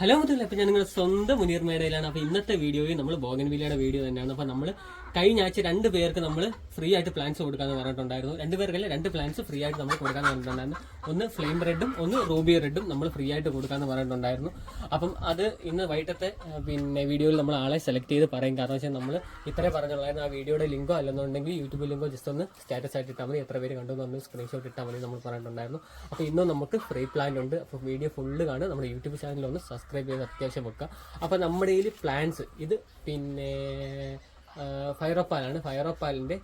Hello മുതൽ അപ്പം ഞാൻ നിങ്ങളുടെ സ്വന്തം മുനീർ മേടയിലാണ് അപ്പോൾ ഇന്നത്തെ വീഡിയോയിൽ നമ്മൾ ബോഗൻ ബോഗൻവില്ലയുടെ വീഡിയോ തന്നെയാണ്. അപ്പോൾ നമ്മൾ കഴിഞ്ഞ ആഴ്ച രണ്ട് പേർക്ക് നമ്മൾ ഫ്രീ ആയിട്ട് പ്ലാൻസ് കൊടുക്കാന്ന് പറഞ്ഞിട്ടുണ്ടായിരുന്നു. രണ്ട് പേർക്കല്ല രണ്ട് പ്ലാൻസ് ഫ്രീ ആയിട്ട് നമ്മൾ കൊടുക്കാൻ പറഞ്ഞിട്ടുണ്ടായിരുന്നു. ഒന്ന് ഫ്ലെയിം റെഡും ഒന്ന് റൂബി റെഡും നമ്മൾ ഫ്രീ ആയിട്ട് കൊടുക്കാന്ന് പറഞ്ഞിട്ടുണ്ടായിരുന്നു. അപ്പം അത് ഇന്ന് വൈകിട്ടത്തെ പിന്നെ വീഡിയോയിൽ നമ്മൾ ആളെ സെലക്ട് ചെയ്ത് പറയും. കാരണം വെച്ചാൽ നമ്മൾ ഇത്രേ പറഞ്ഞുള്ളായിരുന്നു ആ വീഡിയോയുടെ ലിങ്കോ അല്ലെന്നുണ്ടെങ്കിൽ യൂട്യൂബ് ലിങ്കോ ജസ്റ്റ് ഒന്ന് സ്റ്റാറ്റസ് ആയിട്ട് ഇട്ടാൽ മതി. എത്ര പേര് കണ്ടു എന്ന് സ്ക്രീൻഷോട്ട് ഇട്ടാൽ മതി നമ്മൾ പറഞ്ഞിട്ടുണ്ടായിരുന്നു. അപ്പോൾ ഇന്നും നമുക്ക് ഫ്രീ പ്ലാൻ ഉണ്ട്. അപ്പോൾ വീഡിയോ ഫുള്ള് കാണുക. നമ്മുടെ യൂട്യൂബ് ചാനലിൽ ഒന്ന് സബ്സ്ക്രൈബ് ചെയ്ത് അത്യാവശ്യം വെക്കുക. അപ്പോൾ നമ്മുടെ കയ്യിൽ പ്ലാൻസ് ഇത് പിന്നെ ഫയറോപ്പാലാണ്. ഫയറോപ്പാലിന്റെ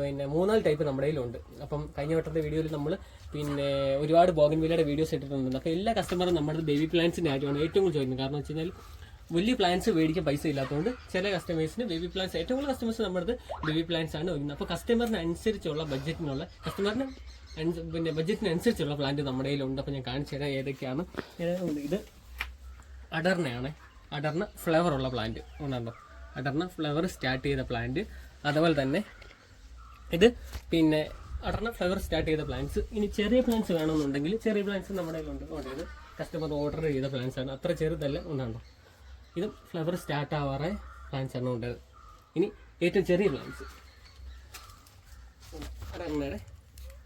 പിന്നെ മൂന്നാൽ ടൈപ്പ് നമ്മുടെ കയ്യിലുണ്ട്. അപ്പം കഴിഞ്ഞ വട്ടത്തെ വീഡിയോയിൽ നമ്മൾ പിന്നെ ഒരുപാട് ബോഗൻ വില്ലയുടെ വീഡിയോസ് ഇട്ടിട്ടുണ്ട്. അപ്പോൾ എല്ലാ കസ്റ്റമറും നമ്മുടെ ബേബി പ്ലാൻസിന്റെ കാര്യമാണ് ഏറ്റവും കൂടുതൽ ചോദിക്കുന്നത്. കാരണം വെച്ച് കഴിഞ്ഞാൽ വലിയ പ്ലാൻസ് മേടിക്കാൻ പൈസ ഇല്ലാത്തതുകൊണ്ട് ചില കസ്റ്റമേഴ്സിന് ബേബി പ്ലാൻസ് ഏറ്റവും കൂടുതൽ കസ്റ്റമേഴ്സ് നമ്മുടെ ബേബി പ്ലാൻസ് ആണ് വരുന്നത് അപ്പോൾ കസ്റ്റമറിന് അനുസരിച്ചുള്ള ബഡ്ജറ്റിനുള്ള കസ്റ്റമറിന് പിന്നെ ബഡ്ജറ്റിന് അനുസരിച്ചുള്ള പ്ലാന്റ് നമ്മുടെ കയ്യിലുണ്ട്. അപ്പോൾ ഞാൻ കാണിച്ചു തരാം ഏതൊക്കെയാണ്. ഇത്? അടർണയാണ്. അടർണ ഫ്ലവർ ഉള്ള പ്ലാന്റ് ഉണ്ടോ അടർണ ഫ്ലവർ സ്റ്റാർട്ട് ചെയ്ത പ്ലാന്റ് അതുപോലെ തന്നെ ഇത് പിന്നെ അടർന്ന ഫ്ലവർ സ്റ്റാർട്ട് ചെയ്ത പ്ലാന്റ്സ് ഇനി ചെറിയ പ്ലാന്റ്സ് വേണമെന്നുണ്ടെങ്കിൽ ചെറിയ പ്ലാന്റ്സ് നമ്മുടെ ഉണ്ട് കസ്റ്റമർ ഓർഡർ ചെയ്ത പ്ലാന്റ്സ് ആണ്. അത്ര ചെറുതല്ല ഉണ്ടാണ്ടോ ഇത് ഫ്ലവർ സ്റ്റാർട്ട് ആവാറെ പ്ലാന്റ്സ് ആണ് ഉണ്ടത് ഇനി ഏറ്റവും ചെറിയ പ്ലാന്റ്സ് അടർന്നയുടെ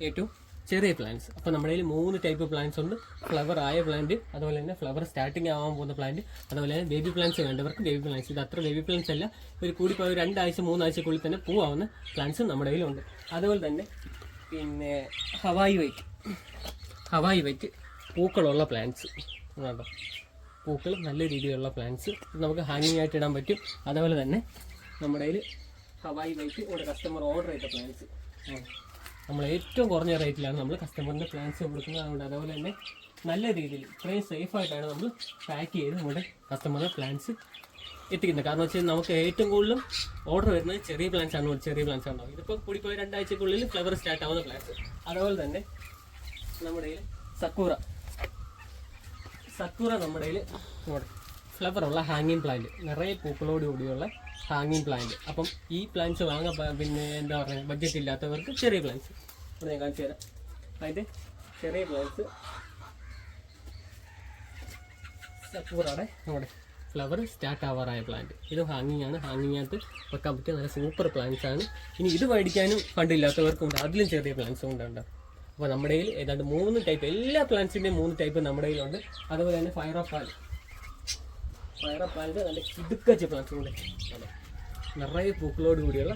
ഏറ്റവും ചെറിയ പ്ലാന്റ്സ് അപ്പോൾ നമ്മുടെ കയ്യിൽ മൂന്ന് ടൈപ്പ് പ്ലാന്റ്സ് ഉണ്ട്. ഫ്ലവർ ആയ പ്ലാന്റ് അതുപോലെ തന്നെ ഫ്ലവർ സ്റ്റാർട്ടിങ് ആവാൻ പോകുന്ന പ്ലാന്റ് അതുപോലെ തന്നെ ബേബി പ്ലാന്റ്സ് വേണ്ടവർക്ക് ബേബി പ്ലാന്റ്സ് ഇത് അത്ര ബേബി പ്ലാന്റ്സ് അല്ല. ഒരു കൂടിപ്പോയ രണ്ടാഴ്ച മൂന്നാഴ്ചക്കുള്ളിൽ തന്നെ പൂവാവുന്ന പ്ലാന്റ്സ് നമ്മുടെ കയ്യിലുണ്ട്. അതുപോലെ തന്നെ പിന്നെ ഹവായി വൈറ്റ് ഹവായി വൈറ്റ് പൂക്കളുള്ള പ്ലാന്റ്സ് കേട്ടോ പൂക്കൾ നല്ല രീതിയിലുള്ള പ്ലാന്റ്സ് നമുക്ക് ഹാങ്ങിങ് ആയിട്ട് ഇടാൻ പറ്റും. അതുപോലെ തന്നെ നമ്മുടെ കയ്യിൽ ഹവായി വൈറ്റ് ഒരു കസ്റ്റമർ ഓർഡർ ചെയ്ത പ്ലാന്റ്സ് നമ്മൾ ഏറ്റവും കുറഞ്ഞ റേറ്റിലാണ് നമ്മൾ കസ്റ്റമറിന്റെ പ്ലാൻസ് കൊടുക്കുന്നത്. അതുകൊണ്ട് അതുപോലെ തന്നെ നല്ല രീതിയിൽ ഇത്രയും സേഫായിട്ടാണ് നമ്മൾ പാക്ക് ചെയ്ത് നമ്മുടെ കസ്റ്റമറുടെ പ്ലാൻസ് എത്തിക്കുന്നത്. കാരണം വെച്ചാൽ നമുക്ക് ഏറ്റവും കൂടുതലും ഓർഡർ വരുന്നത് ചെറിയ പ്ലാൻസ് ആണ്. ചെറിയ പ്ലാൻസ് ഉണ്ടാവും ഇതിപ്പോൾ കൂടിപ്പോയി രണ്ടാഴ്ചക്കുള്ളിൽ ഫ്ലവർ സ്റ്റാർട്ട് ആവുന്ന പ്ലാൻസ് അതുപോലെ തന്നെ നമ്മുടെ സക്കൂറ സക്കൂറ നമ്മുടെ ഉള്ള ഹാങ്ങിങ് പ്ലാന്റ് നിറയെ പൂക്കളോട് കൂടിയുള്ള ഹാങ്ങിങ് പ്ലാന്റ് അപ്പം ഈ പ്ലാന്റ്സ് വാങ്ങാൻ പിന്നെ എന്താ പറയുക ബഡ്ജറ്റ് ഇല്ലാത്തവർക്ക് ചെറിയ പ്ലാന്റ്സ് ഇവിടെ ഞാൻ കാണിച്ചു തരാം. അതിന്റെ ചെറിയ പ്ലാന്റ്സ് സപ്പൂറാണ് നമ്മുടെ ഫ്ലവർ സ്റ്റാർട്ട് ആവാറായ പ്ലാന്റ് ഇത് ഹാങ്ങിങ് ആണ്. ഹാങ്ങിങ് ആയിട്ട് വെക്കാൻ പറ്റിയ നല്ല സൂപ്പർ പ്ലാന്റ്സ് ആണ്. ഇനി ഇത് മേടിക്കാനും ഫണ്ടില്ലാത്തവർക്കും ഉണ്ട്. അതിലും ചെറിയ പ്ലാന്റ്സും ഉണ്ട് അപ്പോൾ നമ്മുടെ കയ്യിൽ ഏതാണ്ട് മൂന്ന് ടൈപ്പ് എല്ലാ പ്ലാന്റ്സിന്റെയും മൂന്ന് ടൈപ്പ് നമ്മുടെ കയ്യിലുണ്ട്. അതുപോലെ തന്നെ ഫയർ ഓഫ് പാൽ ഫയർ പ്ലാന്റ് നല്ല കിടുക്കച്ച പ്ലാന്റ്സും നിറയെ പൂക്കളോട് കൂടിയുള്ള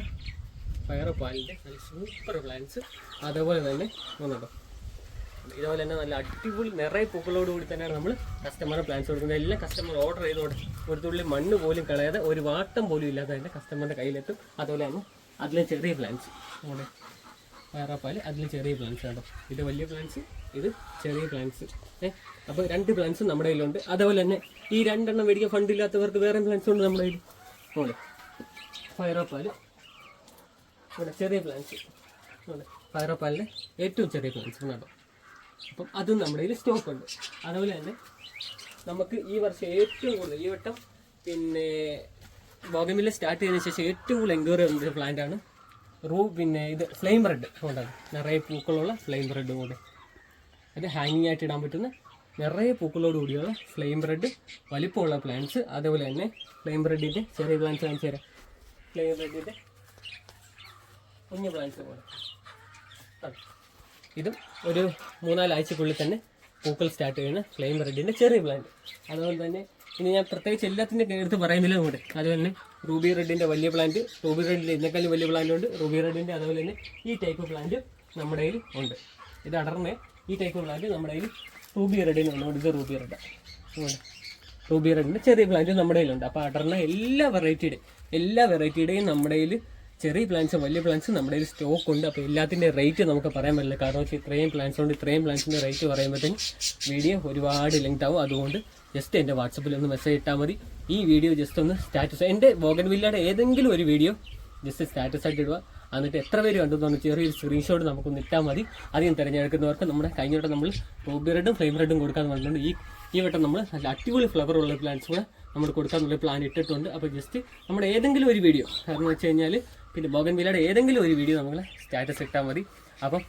ഓഫ് നല്ല സൂപ്പർ പ്ലാന്റ്സ് അതേപോലെ തന്നെ വന്നുണ്ടോ ഇതുപോലെ തന്നെ നല്ല അടിപൊളി നിറയെ പൂക്കളോട് കൂടി തന്നെയാണ് നമ്മൾ കസ്റ്റമർ പ്ലാൻസ് കൊടുക്കുന്നത്. എല്ലാം കസ്റ്റമർ ഓർഡർ ചെയ്ത് ഒരു തുള്ളി മണ്ണ് പോലും കളയാതെ ഒരു വാട്ടം പോലും ഇല്ലാതെ തന്നെ കസ്റ്റമറിന്റെ കയ്യിലെത്തും. അതുപോലെ തന്നെ അതിലെ ചെറിയ പ്ലാൻസ് നമ്മുടെ വയറാപ്പാൽ അതിൽ ചെറിയ പ്ലാന്റ്സ് കേട്ടോ ഇത് വലിയ പ്ലാന്റ്സ് ഇത് ചെറിയ പ്ലാന്റ്സ് ഏഹ് അപ്പോൾ രണ്ട് പ്ലാന്റ്സും നമ്മുടെ കയ്യിലുണ്ട്. അതുപോലെ തന്നെ ഈ രണ്ടെണ്ണം മേടിക്കാൻ ഫണ്ട് ഇല്ലാത്തവർക്ക് വേറെ പ്ലാന്റ്സ് ഉണ്ട് നമ്മുടെ കയ്യിൽ ഉണ്ട് ഫയറോപ്പാൽ ഇവിടെ ചെറിയ പ്ലാന്റ്സ് ഉണ്ട് ഫയറോപ്പാലിന്റെ ഏറ്റവും ചെറിയ പ്ലാൻസ് കേട്ടോ അപ്പം അതും നമ്മുടെ കയ്യിൽ സ്റ്റോക്ക് ഉണ്ട്. അതുപോലെ തന്നെ നമുക്ക് ഈ വർഷം ഏറ്റവും കൂടുതൽ ഈ വട്ടം പിന്നെ ബോഗമില്ല സ്റ്റാർട്ട് ചെയ്തതിന് ശേഷം ഏറ്റവും കൂടുതൽ എൻക്വയറി വന്നൊരു പ്ലാന്റ് ആണ്. റൂ പിന്നെ ഇത് ഫ്ലെയിം റെഡ്. കൊണ്ടാണ് നിറയെ പൂക്കളുള്ള ഫ്ലെയിം റെഡ് കൂടെ. അത് ഹാങ്ങിങ് ആയിട്ട് ഇടാൻ പറ്റുന്ന നിറയെ പൂക്കളോട് കൂടിയുള്ള ഫ്ലെയിം റെഡ് വലിപ്പമുള്ള പ്ലാന്റ്സ് അതേപോലെ തന്നെ ഫ്ലെയിം റെഡിന്റെ ചെറിയ പ്ലാന്റ്സ് കാണിച്ചു തരാം. ഫ്ലെയിം റെഡിന്റെ കുഞ്ഞു പ്ലാന്റ്സ് പോലെ. ഇതും ഒരു മൂന്നാലാഴ്ചക്കുള്ളിൽ തന്നെ പൂക്കൾ സ്റ്റാർട്ട് ചെയ്യുന്ന ഫ്ലെയിം റെഡിന്റെ ചെറിയ പ്ലാന്റ് അതുപോലെ തന്നെ ഇനി ഞാൻ പ്രത്യേകിച്ച് എല്ലാത്തിന്റെ എടുത്ത് പറയുന്നില്ല നമ്മുടെ അതുപോലെ തന്നെ റൂബി റെഡിന്റെ വലിയ പ്ലാന്റ് റൂബി റെഡിന്റെ ഇതിനേക്കാളും വലിയ പ്ലാന്റ് ഉണ്ട്. റൂബി റെഡിന്റെ അതുപോലെ തന്നെ ഈ ടൈപ്പ് പ്ലാന്റ് നമ്മുടെ കയ്യിൽ ഉണ്ട്. ഇത് അടർന്ന് ഈ ടൈപ്പ് പ്ലാന്റ് നമ്മുടെ കയ്യിൽ റൂബി റെഡിന് ഉണ്ട് ഇത് റൂബി റെഡ് റൂബി റെഡിന്റെ ചെറിയ പ്ലാന്റ് നമ്മുടെ കയ്യിലുണ്ട്. അപ്പോൾ അടർന്ന എല്ലാ വെറൈറ്റിയുടെ എല്ലാ വെറൈറ്റിയുടെയും നമ്മുടെ കയ്യിൽ ചെറിയ പ്ലാൻസും വലിയ പ്ലാൻസും നമ്മുടെ കയ്യിൽ സ്റ്റോക്ക് ഉണ്ട്. അപ്പോൾ എല്ലാത്തിന്റെ റേറ്റ് നമുക്ക് പറയാൻ പറ്റില്ല. കാരണം വെച്ചാൽ ഇത്രയും പ്ലാന്റ്സ് ഉണ്ട്. ഇത്രയും പ്ലാന്റ്സിന്റെ റേറ്റ് പറയുമ്പോഴത്തേക്കും വീഡിയോ ഒരുപാട് ലെങ്ത് ആവും. അതുകൊണ്ട് ജസ്റ്റ് എന്റെ വാട്സപ്പിൽ ഒന്ന് മെസ്സേജ് ഇട്ടാൽ മതി. ഈ വീഡിയോ ജസ്റ്റ് ഒന്ന് സ്റ്റാറ്റസ് എന്റെ ബോഗൻ വില്ലയുടെ ഏതെങ്കിലും ഒരു വീഡിയോ ജസ്റ്റ് സ്റ്റാറ്റസ് ആയിട്ട് ഇടുക. എന്നിട്ട് എത്ര പേര് കണ്ടു എന്ന് ചെറിയൊരു സ്ക്രീൻഷോട്ട് നമുക്കൊന്ന് ഇട്ടാൽ മതി. അധികം തിരഞ്ഞെടുക്കുന്നവർക്ക് നമ്മുടെ കഴിഞ്ഞ വട്ടം നമ്മൾ റൂബി റെഡും ഫ്ലെയിം റെഡും പറഞ്ഞിട്ടുണ്ട്. ഈ ഈ വട്ടം നമ്മൾ നല്ല അടിപൊളി ഫ്ലവർ ഉള്ള പ്ലാന്റ്സ് കൂടെ നമ്മൾ കൊടുക്കാന്നുള്ള പ്ലാൻ ഇട്ടിട്ടുണ്ട്. അപ്പോൾ ജസ്റ്റ് നമ്മുടെ ഏതെങ്കിലും ഒരു വീഡിയോ കാരണം വെച്ച് കഴിഞ്ഞാൽ പിന്നെ ബോഗൻ വിലയുടെ ഏതെങ്കിലും ഒരു വീഡിയോ നമ്മൾ സ്റ്റാറ്റസ് ഇട്ടാൽ മതി. അപ്പം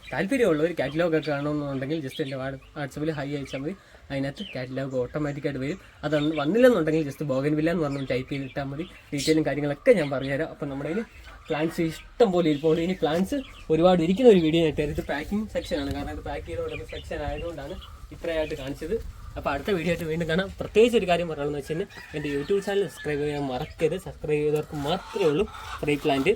ഒരു കാറ്റലോഗ് ഒക്കെ കാണണമെന്നുണ്ടെങ്കിൽ ജസ്റ്റ് എന്റെ വാട്സപ്പിൽ ഹൈ അയച്ചാൽ മതി. അതിനകത്ത് കാറ്റലോഗ് ഓട്ടോമാറ്റിക്കായിട്ട് വരും. അത് വന്നില്ലെന്നുണ്ടെങ്കിൽ ജസ്റ്റ് ബോഗൻ വില്ല എന്ന് പറഞ്ഞു ടൈപ്പ് ചെയ്തിട്ടാൽ മതി. ഡീറ്റെയിലും കാര്യങ്ങളൊക്കെ ഞാൻ പറഞ്ഞുതരാം. അപ്പം നമ്മുടെ കയ്യിൽ പ്ലാന്റ്സ് ഇഷ്ടം പോലെ ഇരിപ്പുണ്ട്. ഇനി പ്ലാന്റ്സ് ഒരുപാട് ഇരിക്കുന്ന ഒരു വീഡിയോ ഞാൻ ഇത് പാക്കിംഗ് സെക്ഷനാണ് കാരണം ഇത് പാക്ക് ചെയ്തോ സെക്ഷൻ ആയതുകൊണ്ടാണ് ഇത്രയായിട്ട് കാണിച്ചത്. അപ്പോൾ അടുത്ത വീഡിയോ ആയിട്ട് വീണ്ടും കാണാം. പ്രത്യേകിച്ച് ഒരു കാര്യം പറയണമെന്ന് വെച്ചാൽ എന്റെ യൂട്യൂബ് ചാനൽ സബ്സ്ക്രൈബ് ചെയ്യാൻ മറക്കരുത്. സബ്സ്ക്രൈബ് ചെയ്തവർക്ക് മാത്രമേ ഉള്ളൂ. Free plant